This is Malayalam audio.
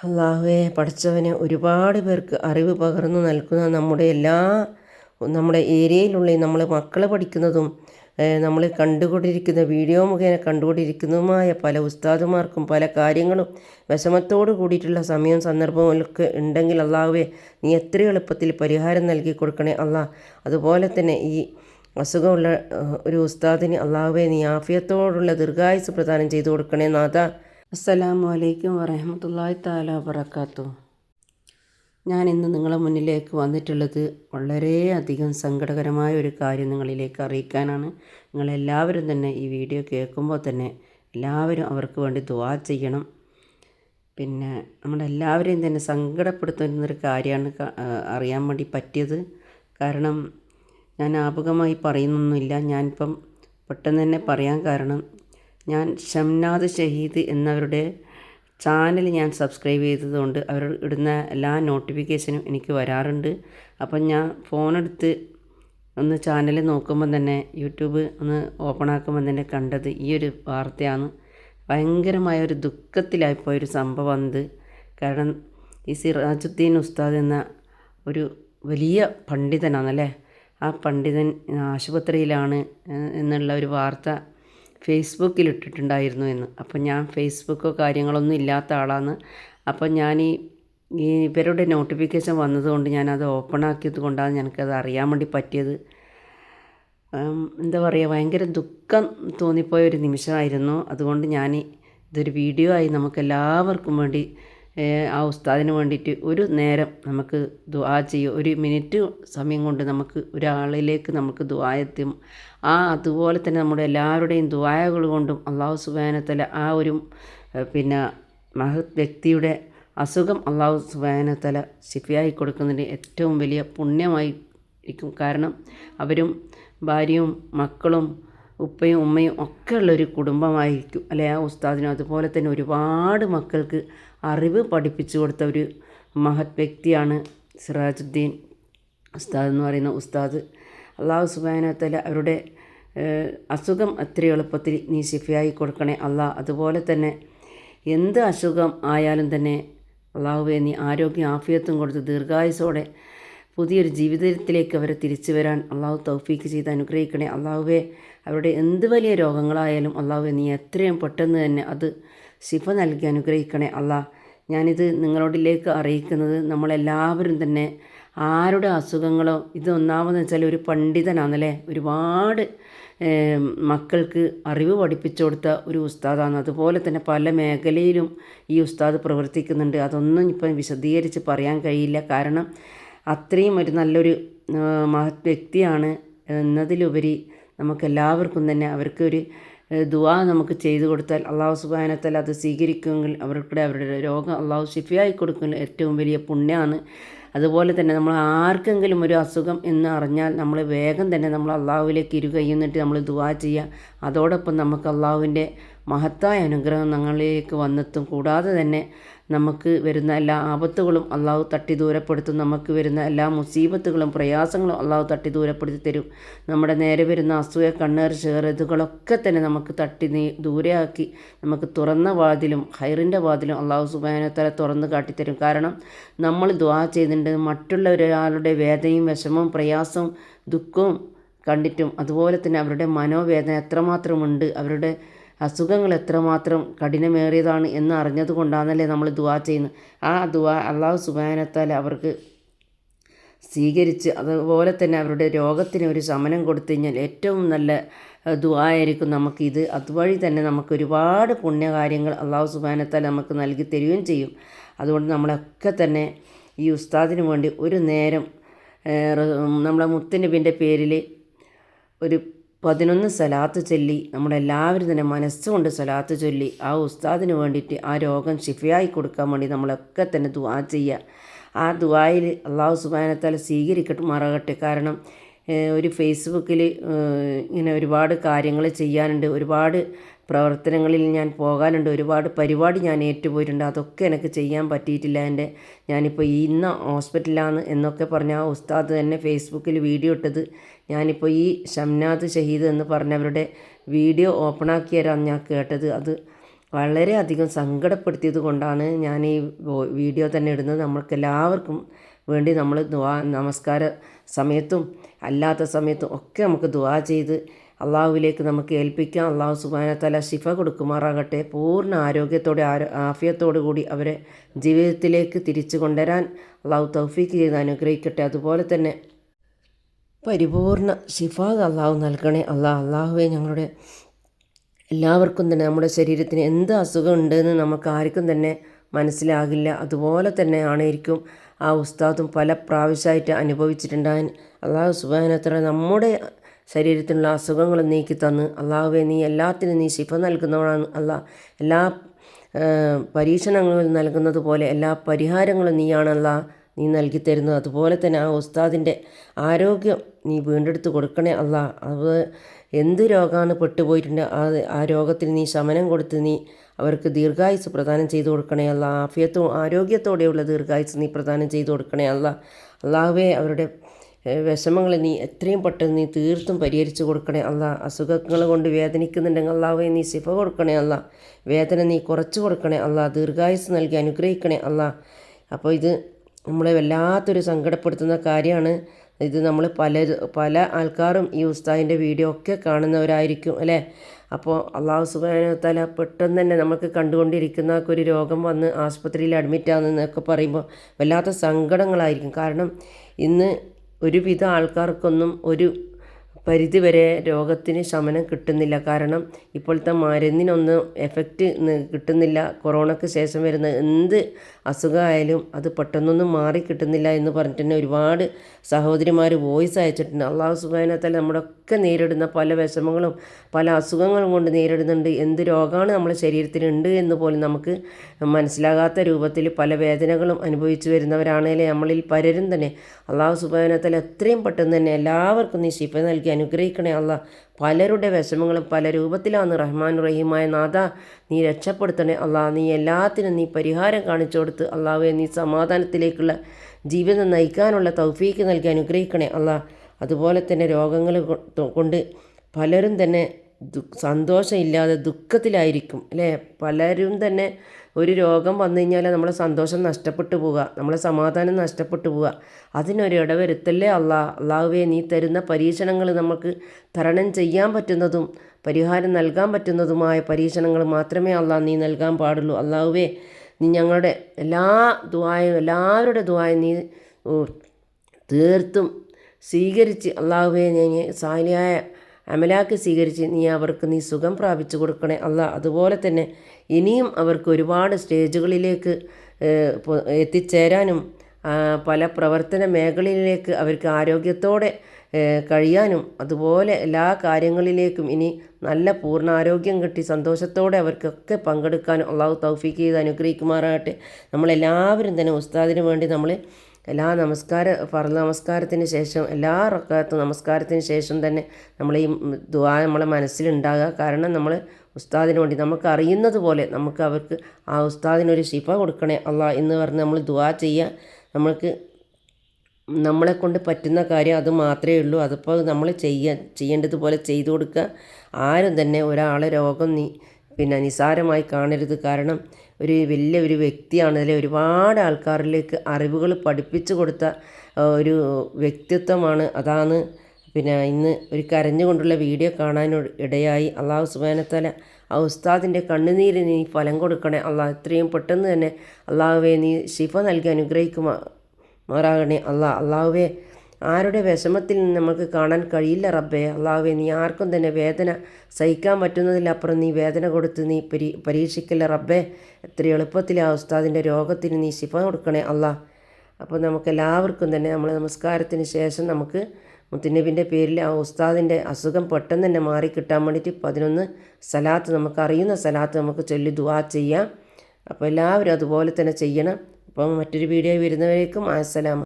അള്ളാഹുവെ പഠിച്ചവന് ഒരുപാട് പേർക്ക് അറിവ് പകർന്നു നൽകുന്ന നമ്മുടെ എല്ലാ നമ്മുടെ ഏരിയയിലുള്ള നമ്മൾ മക്കൾ പഠിക്കുന്നതും നമ്മൾ കണ്ടുകൊണ്ടിരിക്കുന്ന വീഡിയോ മുഖേന കണ്ടുകൊണ്ടിരിക്കുന്നതുമായ പല ഉസ്താദുമാർക്കും പല കാര്യങ്ങളും വിഷമത്തോട് കൂടിയിട്ടുള്ള സമയവും സന്ദർഭങ്ങളൊക്കെ ഉണ്ടെങ്കിൽ അള്ളാഹുവെ നീ എത്ര എളുപ്പത്തിൽ പരിഹാരം നൽകി കൊടുക്കണേ അള്ളാഹ് അതുപോലെ തന്നെ ഈ അസുഖമുള്ള ഒരു ഉസ്താദിന് അള്ളാഹുവെ നീ ആഫിയത്തോടുള്ള ദീർഘായുസ് പ്രദാനം ചെയ്തു കൊടുക്കണേ നാഥ. അസ്സലാമു അലൈക്കും വറഹമത്തല്ലാഹി താല വബർക്കാത്തു ഞാൻ ഇന്ന് നിങ്ങളെ മുന്നിലേക്ക് വന്നിട്ടുള്ളത് വളരെയധികം സങ്കടകരമായ ഒരു കാര്യം നിങ്ങളിലേക്ക് അറിയിക്കാനാണ്. നിങ്ങളെല്ലാവരും തന്നെ ഈ വീഡിയോ കേൾക്കുമ്പോൾ തന്നെ എല്ലാവരും അവർക്ക് വേണ്ടി ദുവാ ചെയ്യണം. പിന്നെ നമ്മളെല്ലാവരെയും തന്നെ സങ്കടപ്പെടുത്തുന്നൊരു കാര്യമാണ് അറിയാൻ വേണ്ടി പറ്റിയത്. കാരണം ഞാൻ ആപകമായി പറയുന്നൊന്നുമില്ല. ഞാനിപ്പം പെട്ടെന്ന് തന്നെ പറയാൻ കാരണം ഞാൻ ഷംനാദ് ഷഹീദ് എന്നവരുടെ ചാനൽ ഞാൻ സബ്സ്ക്രൈബ് ചെയ്തതുകൊണ്ട് അവർ ഇടുന്ന എല്ലാ നോട്ടിഫിക്കേഷനും എനിക്ക് വരാറുണ്ട്. അപ്പം ഞാൻ ഫോണെടുത്ത് ഒന്ന് ചാനൽ നോക്കുമ്പോൾ തന്നെ യൂട്യൂബ് ഒന്ന് ഓപ്പൺ ആക്കുമ്പോൾ തന്നെ കണ്ടത് ഈ ഒരു വാർത്തയാണ്. ഭയങ്കരമായ ഒരു ദുഃഖത്തിലായിപ്പോയ ഒരു സംഭവം അത് കാരണം ഈ സിറാജുദ്ദീൻ ഉസ്താദ് എന്ന ഒരു വലിയ പണ്ഡിതനാണല്ലേ? ആ പണ്ഡിതൻ ആശുപത്രിയിലാണ് എന്നുള്ള ഒരു വാർത്ത ഫേസ്ബുക്കിൽ ഇട്ടിട്ടുണ്ടായിരുന്നു എന്ന്. അപ്പം ഞാൻ ഫേസ്ബുക്കോ കാര്യങ്ങളൊന്നും ഇല്ലാത്ത ആളാണ് അപ്പം ഞാൻ ഈ ഈ ഇവരുടെ നോട്ടിഫിക്കേഷൻ വന്നതുകൊണ്ട് ഞാനത് ഓപ്പൺ ആക്കിയത് കൊണ്ടാണ് എനിക്കത് അറിയാൻ വേണ്ടി പറ്റിയത്. എന്താ പറയുക ഭയങ്കര ദുഃഖം തോന്നിപ്പോയ ഒരു നിമിഷമായിരുന്നു. അതുകൊണ്ട് ഞാൻ ഇതൊരു വീഡിയോ ആയി നമുക്കെല്ലാവർക്കും വേണ്ടി ആ ഉസ്താദിന് വേണ്ടിയിട്ട് ഒരു നേരം നമുക്ക് ദുആ ചെയ്യുക ഒരു മിനിറ്റ് സമയം കൊണ്ട് നമുക്ക് ഒരാളിലേക്ക് നമുക്ക് ദുആ എത്തും. ആ അതുപോലെ തന്നെ നമ്മുടെ എല്ലാവരുടെയും ദുആകൾ കൊണ്ടും അള്ളാഹു സുബാനത്തല ആ ഒരു പിന്നെ മഹത് വ്യക്തിയുടെ അസുഖം അള്ളാഹു സുബാനത്തല ശിഫിയായി കൊടുക്കുന്നതിന് ഏറ്റവും വലിയ പുണ്യമായിരിക്കും. കാരണം അവരും ഭാര്യയും മക്കളും ഉപ്പയും ഉമ്മയും ഒക്കെ ഉള്ളൊരു കുടുംബമായിരിക്കും. അല്ലെ? ആ ഉസ്താദിനും അതുപോലെ തന്നെ ഒരുപാട് മക്കൾക്ക് അറിവ് പഠിപ്പിച്ചു കൊടുത്ത ഒരു മഹത് വ്യക്തിയാണ് സിറാജുദ്ദീൻ ഉസ്താദ് എന്ന് പറയുന്ന ഉസ്താദ്. അള്ളാഹു സുബാനത്തല അവരുടെ അസുഖം അത്ര എളുപ്പത്തിൽ നീ ശിഫയായി കൊടുക്കണേ അള്ളാഹ് അതുപോലെ തന്നെ എന്ത് അസുഖം ആയാലും തന്നെ അള്ളാഹുവെ നീ ആരോഗ്യം ആഫിയത്തും കൊടുത്ത് ദീർഘായുസോടെ പുതിയൊരു ജീവിതത്തിലേക്ക് അവരെ തിരിച്ചു വരാൻ അള്ളാഹു തൗഫീക്ക് ചെയ്ത് അനുഗ്രഹിക്കണേ. അള്ളാഹുവെ അവരുടെ എന്ത് വലിയ രോഗങ്ങളായാലും അള്ളാഹുവെ നീ എത്രയും പെട്ടെന്ന് തന്നെ അത് ശിഫ നൽകി അനുഗ്രഹിക്കണേ. അള്ളാഹ് ഞാനിത് നിങ്ങളോടിലേക്ക് അറിയിക്കുന്നത് നമ്മളെല്ലാവരും തന്നെ ആരുടെ അസുഖങ്ങളോ ഇത് ഒന്നാമെന്ന് വെച്ചാൽ ഒരു പണ്ഡിതനാണല്ലേ ഒരുപാട് മക്കൾക്ക് അറിവ് പഠിപ്പിച്ചു കൊടുത്ത ഒരു ഉസ്താദാണ്. അതുപോലെ തന്നെ പല മേഖലയിലും ഈ ഉസ്താദ് പ്രവർത്തിക്കുന്നുണ്ട്. അതൊന്നും ഇപ്പം വിശദീകരിച്ച് പറയാൻ കഴിയില്ല. കാരണം അത്രയും ഒരു നല്ലൊരു മഹത് വ്യക്തിയാണ് എന്നതിലുപരി നമുക്കെല്ലാവർക്കും തന്നെ അവർക്കൊരു ദുവാ നമുക്ക് ചെയ്തു കൊടുത്താൽ അള്ളാഹു സുബാനത്താൽ അത് സ്വീകരിക്കുമെങ്കിൽ അവരുടെ അവരുടെ രോഗം അള്ളാഹു ഷിഫിയായി കൊടുക്കുന്ന ഏറ്റവും വലിയ പുണ്യമാണ് അതുപോലെ തന്നെ നമ്മൾ ആർക്കെങ്കിലും ഒരു അസുഖം എന്ന് അറിഞ്ഞാൽ നമ്മൾ വേഗം തന്നെ നമ്മൾ അള്ളാഹുവിലേക്ക് ഇരുകയ്യുന്നിട്ട് നമ്മൾ ദുവാ ചെയ്യുക. അതോടൊപ്പം നമുക്ക് അള്ളാഹുവിന്റെ മഹത്തായ അനുഗ്രഹം ഞങ്ങളിലേക്ക് വന്നെത്തും. കൂടാതെ തന്നെ നമുക്ക് വരുന്ന എല്ലാ ആപത്തുകളും അള്ളാഹു തട്ടി ദൂരപ്പെടുത്തും. നമുക്ക് വരുന്ന എല്ലാ മുസീബത്തുകളും പ്രയാസങ്ങളും അള്ളാഹു തട്ടി ദൂരപ്പെടുത്തി തരും. നമ്മുടെ നേരെ വരുന്ന അസൂയ കണ്ണേർ ചേർ ഇതുകളൊക്കെ തന്നെ നമുക്ക് തട്ടി നീ ദൂരെയാക്കി നമുക്ക് തുറന്ന വാതിലും ഹൈറിന്റെ വാതിലും അള്ളാഹു സുബാനത്തല തുറന്ന് കാട്ടിത്തരും. കാരണം നമ്മൾ ദ്വാ ചെയ്തിട്ടുണ്ട് മറ്റുള്ള ഒരാളുടെ വേദനയും വിഷമവും പ്രയാസവും ദുഃഖവും കണ്ടിട്ടും അതുപോലെ തന്നെ അവരുടെ മനോവേദന എത്രമാത്രമുണ്ട്. അവരുടെ അസുഖങ്ങൾ എത്രമാത്രം കഠിനമേറിയതാണ് എന്ന് അറിഞ്ഞതുകൊണ്ടാണല്ലേ നമ്മൾ ദുവാ ചെയ്യുന്നത്. ആ ദുവാ അള്ളാഹു സുബാനത്താൽ അവർക്ക് സ്വീകരിച്ച് അതുപോലെ തന്നെ അവരുടെ രോഗത്തിന് ഒരു ശമനം കൊടുത്തു കഴിഞ്ഞാൽ ഏറ്റവും നല്ല ദുവായിരിക്കും നമുക്കിത് അതുവഴി തന്നെ നമുക്ക് ഒരുപാട് പുണ്യകാര്യങ്ങൾ അള്ളാഹു സുബാനത്താൽ നമുക്ക് നൽകി തരികയും ചെയ്യും. അതുകൊണ്ട് നമ്മളൊക്കെ തന്നെ ഈ ഉസ്താദിന് വേണ്ടി ഒരു നേരം നമ്മളെ മുത്തനബിന്റെ പേരിൽ ഒരു പതിനൊന്ന് സലാത്ത് ചൊല്ലി നമ്മളെല്ലാവരും തന്നെ മനസ്സുകൊണ്ട് സലാത്ത് ചൊല്ലി ആ ഉസ്താദിന് വേണ്ടിയിട്ട് ആ രോഗം ഷിഫയായി കൊടുക്കാൻ വേണ്ടി നമ്മളൊക്കെ തന്നെ ദുവാ ചെയ്യുക. ആ ദുവായിൽ അള്ളാഹു സുബാനത്താൽ സ്വീകരിക്കട്ടുമാറാകട്ടെ കാരണം ഒരു ഫേസ്ബുക്കിൽ ഇങ്ങനെ ഒരുപാട് കാര്യങ്ങൾ ചെയ്യാനുണ്ട്. ഒരുപാട് പ്രവർത്തനങ്ങളിൽ ഞാൻ പോകാനുണ്ട്. ഒരുപാട് പരിപാടി ഞാൻ ഏറ്റുപോയിട്ടുണ്ട്. അതൊക്കെ എനിക്ക് ചെയ്യാൻ പറ്റിയിട്ടില്ല. എന്റെ ഞാനിപ്പോൾ ഇന്ന ഹോസ്പിറ്റലാണ് എന്നൊക്കെ പറഞ്ഞ ആ ഉസ്താദ് തന്നെ ഫേസ്ബുക്കിൽ വീഡിയോ ഇട്ടത്. ഞാനിപ്പോൾ ഈ ഷംനാദ് ഷഹീദ് എന്ന് പറഞ്ഞവരുടെ വീഡിയോ ഓപ്പൺ ആക്കിയതാണ് ഞാൻ കേട്ടത്. അത് വളരെയധികം സങ്കടപ്പെടുത്തിയത് കൊണ്ടാണ് ഞാൻ ഈ വീഡിയോ തന്നെ ഇടുന്നത്. നമ്മൾക്ക് എല്ലാവർക്കും വേണ്ടി നമ്മൾ ദുവാ നമസ്കാര സമയത്തും അല്ലാത്ത സമയത്തും ഒക്കെ നമുക്ക് ദുവാ ചെയ്ത് അള്ളാഹുവിലേക്ക് നമുക്ക് ഏൽപ്പിക്കാം. അള്ളാഹു സുബാനത്തല ശിഫ കൊടുക്കുമാറാകട്ടെ. പൂർണ ആരോഗ്യത്തോടെ ആരോ ആഫിയത്തോടു കൂടി അവരെ ജീവിതത്തിലേക്ക് തിരിച്ചു കൊണ്ടുവരാൻ അള്ളാഹു തൗഫീക്ക് ചെയ്ത് അനുഗ്രഹിക്കട്ടെ. അതുപോലെ തന്നെ പരിപൂർണ ശിഫ അള്ളാഹു നൽകണേ. അള്ളാഹ് അള്ളാഹുവെ ഞങ്ങളുടെ എല്ലാവർക്കും തന്നെ നമ്മുടെ ശരീരത്തിന് എന്ത് അസുഖം ഉണ്ടെന്ന് നമുക്ക് ആർക്കും തന്നെ മനസ്സിലാകില്ല. അതുപോലെ തന്നെ ആണായിരിക്കും ആ ഉസ്താദും പല പ്രാവശ്യമായിട്ട് അനുഭവിച്ചിട്ടുണ്ടാകാൻ അള്ളാഹു സുബാനത്തോടെ നമ്മുടെ ശരീരത്തിനുള്ള അസുഖങ്ങൾ നീക്കി തന്ന് അള്ളാഹുവെ നീ എല്ലാത്തിനും നീ ശിഫ നൽകുന്നവനാണ് അല്ല. എല്ലാ പരീക്ഷണങ്ങൾ നൽകുന്നത് പോലെ എല്ലാ പരിഹാരങ്ങളും നീയാണല്ല നീ നൽകി തരുന്നത് അതുപോലെ തന്നെ ആ ഉസ്താദിന്റെ ആരോഗ്യം നീ വീണ്ടെടുത്ത് കൊടുക്കണേ അല്ല. അത് എന്ത് രോഗമാണ് പെട്ടുപോയിട്ടുണ്ട് ആ ആ രോഗത്തിന് നീ ശമനം കൊടുത്ത് നീ അവർക്ക് ദീർഘായുസ് പ്രദാനം ചെയ്തു കൊടുക്കണേ അല്ല. ആഫിയത്തും ആരോഗ്യത്തോടെയുള്ള ദീർഘായുസ് നീ പ്രദാനം ചെയ്തു കൊടുക്കണേ അല്ല. അള്ളാഹുവെ അവരുടെ വിഷമങ്ങൾ നീ എത്രയും പെട്ടെന്ന് നീ തീർത്തും പരിഹരിച്ചു കൊടുക്കണേ അല്ല. അസുഖങ്ങൾ കൊണ്ട് വേദനിക്കുന്നുണ്ടെങ്കിൽ അള്ളാഹുവെ നീ ശിഫ കൊടുക്കണേ അല്ല. വേദന നീ കുറച്ചു കൊടുക്കണേ അല്ല. ദീർഘായുസ് നൽകി അനുഗ്രഹിക്കണേ അല്ല. അപ്പോൾ ഇത് നമ്മളെ വല്ലാത്തൊരു സങ്കടപ്പെടുത്തുന്ന കാര്യമാണ്. ഇത് നമ്മൾ പല പല ആൾക്കാരും ഈ ഉസ്താദിന്റെ വീഡിയോ ഒക്കെ കാണുന്നവരായിരിക്കും അല്ലേ? അപ്പോൾ അള്ളാഹു സുബാനത്താല പെട്ടെന്ന് തന്നെ നമുക്ക് കണ്ടുകൊണ്ടിരിക്കുന്ന ഒരു രോഗം വന്ന് ആസ്പത്രിയിൽ അഡ്മിറ്റ് ആകുന്നതെന്നൊക്കെ പറയുമ്പോൾ വല്ലാത്ത സങ്കടങ്ങളായിരിക്കും. കാരണം ഇന്ന് ഒരുവിധ ആൾക്കാർക്കൊന്നും ഒരു പരിധിവരെ രോഗത്തിന് ശമനം കിട്ടുന്നില്ല. കാരണം ഇപ്പോഴത്തെ മരുന്നിനൊന്നും എഫക്റ്റ് കിട്ടുന്നില്ല. കൊറോണയ്ക്ക് ശേഷം വരുന്ന എന്ത് അസുഖമായാലും അത് പെട്ടെന്നൊന്നും മാറി കിട്ടുന്നില്ല എന്ന് പറഞ്ഞിട്ട് തന്നെ ഒരുപാട് സഹോദരിമാർ വോയിസ് അയച്ചിട്ടുണ്ട്. അള്ളാഹു സുബാനത്താൽ നമ്മുടെയൊക്കെ നേരിടുന്ന പല വിഷമങ്ങളും പല അസുഖങ്ങളും കൊണ്ട് നേരിടുന്നുണ്ട്. എന്ത് രോഗമാണ് നമ്മുടെ ശരീരത്തിലുണ്ട് എന്ന് പോലും നമുക്ക് മനസ്സിലാകാത്ത രൂപത്തിൽ പല വേദനകളും അനുഭവിച്ചു വരുന്നവരാണേലും നമ്മളിൽ പലരും തന്നെ. അള്ളാഹു സുബാനത്താൽ എത്രയും പെട്ടെന്ന് തന്നെ എല്ലാവർക്കും നീ ശിഫ നൽകി. അനുഗ്രഹിക്കണേ അല്ല പലരുടെ വിഷമങ്ങളും പല രൂപത്തിലാണ് റഹ്മാൻ റഹീമായ നാഥ നീ രക്ഷപ്പെടുത്തണേ അല്ലാ നീ എല്ലാത്തിനും നീ പരിഹാരം കാണിച്ചു കൊടുത്ത് അള്ളാഹുവെ നീ സമാധാനത്തിലേക്കുള്ള ജീവിതം നയിക്കാനുള്ള തൗഫീക്ക് നൽകി അനുഗ്രഹിക്കണേ അല്ല അതുപോലെ തന്നെ രോഗങ്ങൾ കൊണ്ട് പലരും തന്നെ സന്തോഷമില്ലാതെ ദുഃഖത്തിലായിരിക്കും അല്ലേ? പലരും തന്നെ ഒരു രോഗം വന്നു കഴിഞ്ഞാൽ നമ്മളെ സന്തോഷം നഷ്ടപ്പെട്ടു പോവുക നമ്മളെ സമാധാനം നഷ്ടപ്പെട്ടു പോവുക. അതിനൊരു ഇടവരുത്തല്ലേ അള്ളാ അള്ളാഹുവേ നീ തരുന്ന പരീക്ഷണങ്ങൾ നമുക്ക് തരണം ചെയ്യാൻ പറ്റുന്നതും പരിഹാരം നൽകാൻ പറ്റുന്നതുമായ പരീക്ഷണങ്ങൾ മാത്രമേ അള്ളാഹ് നീ നൽകാൻ പാടുള്ളൂ. അള്ളാഹുവേ നീ ഞങ്ങളുടെ എല്ലാ ദുവായും എല്ലാവരുടെ ദുവായും നീ തീർത്തും സ്വീകരിച്ച് അള്ളാഹുവേ ഞാൻ സാലിയായ അമലാക്ക് സ്വീകരിച്ച് നീ അവർക്ക് നീ സുഖം പ്രാപിച്ചു കൊടുക്കണേ അല്ല. അതുപോലെ തന്നെ ഇനിയും അവർക്ക് ഒരുപാട് സ്റ്റേജുകളിലേക്ക് എത്തിച്ചേരാനും പല പ്രവർത്തന മേഖലയിലേക്ക് അവർക്ക് ആരോഗ്യത്തോടെ കഴിയാനും അതുപോലെ എല്ലാ കാര്യങ്ങളിലേക്കും ഇനി നല്ല പൂർണ ആരോഗ്യം കിട്ടി സന്തോഷത്തോടെ അവർക്കൊക്കെ പങ്കെടുക്കാനും അള്ളാഹു തൗഫീക്ക് ചെയ്ത് അനുഗ്രഹിക്കുമാറാകട്ടെ. നമ്മളെല്ലാവരും തന്നെ ഉസ്താദിന് വേണ്ടി നമ്മൾ എല്ലാ നമസ്കാര ഫർദ് നമസ്കാരത്തിന് ശേഷം എല്ലാ റക്കാത്തും നമസ്കാരത്തിന് ശേഷം തന്നെ നമ്മൾ ഈ ദുആ നമ്മളെ മനസ്സിലുണ്ടാകുക കാരണം നമ്മൾ ഉസ്താദിന് വേണ്ടി നമുക്ക് അറിയുന്നത് പോലെ നമുക്ക് അവർക്ക് ആ ഉസ്താദിനൊരു ശിഫ കൊടുക്കണേ. അള്ളാഹ് എന്ന് പറഞ്ഞ് നമ്മൾ ദുആ ചെയ്യുക നമ്മൾക്ക് നമ്മളെ കൊണ്ട് പറ്റുന്ന കാര്യം അത് മാത്രമേ ഉള്ളൂ. അതിപ്പോൾ നമ്മൾ ചെയ്യാൻ ചെയ്യേണ്ടതുപോലെ ചെയ്തു കൊടുക്കുക ആരും തന്നെ ഒരാളെ രോഗം നീ പിന്നെ നിസാരമായി കാണരുത്. കാരണം ഒരു വലിയ ഒരു വ്യക്തിയാണ്. അതിലെ ഒരുപാട് ആൾക്കാരിലേക്ക് അറിവുകൾ പഠിപ്പിച്ചു കൊടുത്ത ഒരു വ്യക്തിത്വമാണ് അതാണ്. പിന്നെ ഇന്ന് ഒരു കരഞ്ഞുകൊണ്ടുള്ള വീഡിയോ കാണാൻ ഇടയായി. അള്ളാഹു സുബാനത്തല ആ ഉസ്താദിന്റെ കണ്ണുനീര് നീ ഫലം കൊടുക്കണേ. അള്ളാഹ് എത്രയും പെട്ടെന്ന് തന്നെ അള്ളാഹുവെ നീ ശിഫ നൽകി അനുഗ്രഹിക്കുമാറാകണേ. അള്ളാഹ് അള്ളാഹുവെ ആരുടെ വിഷമത്തിൽ നിന്ന് നമുക്ക് കാണാൻ കഴിയില്ല റബ്ബേ. അള്ളാഹുവെ നീ ആർക്കും തന്നെ വേദന സഹിക്കാൻ പറ്റുന്നതിലപ്പുറം നീ വേദന കൊടുത്ത് നീ പരീ പരീക്ഷിക്കില്ല റബ്ബേ. എത്ര എളുപ്പത്തിൽ ആ ഉസ്താദിന്റെ രോഗത്തിന് നീ ശിഫ കൊടുക്കണേ അള്ളാഹ് അപ്പോൾ നമുക്കെല്ലാവർക്കും തന്നെ നമ്മൾ നമസ്കാരത്തിന് ശേഷം നമുക്ക് മുത്തുനബിന്റെ പേരിൽ ആ ഉസ്താദിന്റെ അസുഖം പെട്ടെന്ന് തന്നെ മാറി കിട്ടാൻ വേണ്ടിയിട്ട് പതിനൊന്ന് സലാത്ത് നമുക്ക് അറിയുന്ന സലാത്ത് നമുക്ക് ചൊല്ലി ദുവാ ചെയ്യാം. അപ്പോൾ എല്ലാവരും അതുപോലെ തന്നെ ചെയ്യണം. അപ്പം മറ്റൊരു വീഡിയോ വരുന്നവരേക്കും അസ്സലാം